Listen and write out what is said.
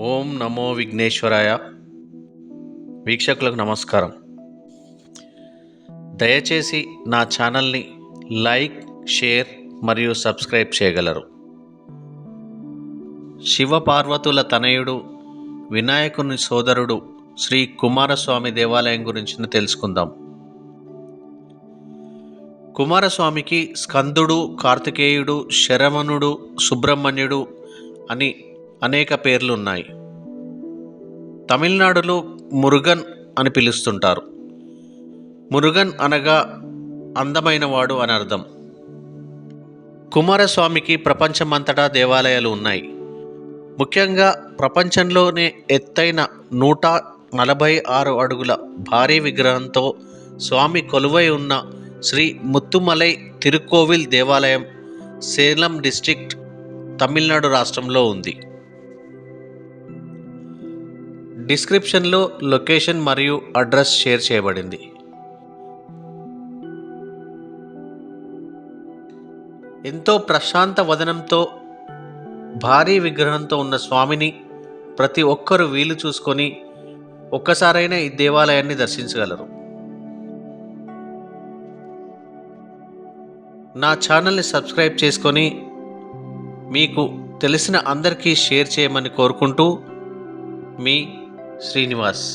ఓం నమో విఘ్నేశ్వరాయ. వీక్షకులకు నమస్కారం. దయచేసి నా ఛానల్ని లైక్ షేర్ మరియు సబ్స్క్రైబ్ చేయగలరు. శివపార్వతుల తనయుడు వినాయకుని సోదరుడు శ్రీ కుమారస్వామి దేవాలయం గురించి తెలుసుకుందాం. కుమారస్వామికి స్కందుడు కార్తికేయుడు శరవణుడు సుబ్రహ్మణ్యుడు అని అనేక పేర్లు ఉన్నాయి తమిళనాడులో మురుగన్ అని పిలుస్తుంటారు. మురుగన్ అనగా అందమైనవాడు అని అర్థం. కుమారస్వామికి ప్రపంచమంతటా దేవాలయాలు ఉన్నాయి. ముఖ్యంగా ప్రపంచంలోనే ఎత్తైన నూట నలభై ఆరు అడుగుల భారీ విగ్రహంతో స్వామి కొలువై ఉన్న శ్రీ ముత్తుమలై తిరుకోవిల్ దేవాలయం సేలం డిస్ట్రిక్ట్ తమిళనాడు రాష్ట్రంలో ఉంది. డిస్క్రిప్షన్లో లొకేషన్ మరియు అడ్రస్ షేర్ చేయబడింది. ఎంతో ప్రశాంత వదనంతో భారీ విగ్రహంతో ఉన్న స్వామిని ప్రతి ఒక్కరూ వీలు చూసుకొని ఒక్కసారైనా ఈ దేవాలయాన్ని దర్శించగలరు. నా ఛానల్ని సబ్స్క్రైబ్ చేసుకొని మీకు తెలిసిన అందరికీ షేర్ చేయమని కోరుకుంటూ మీ శ్రీనివాస్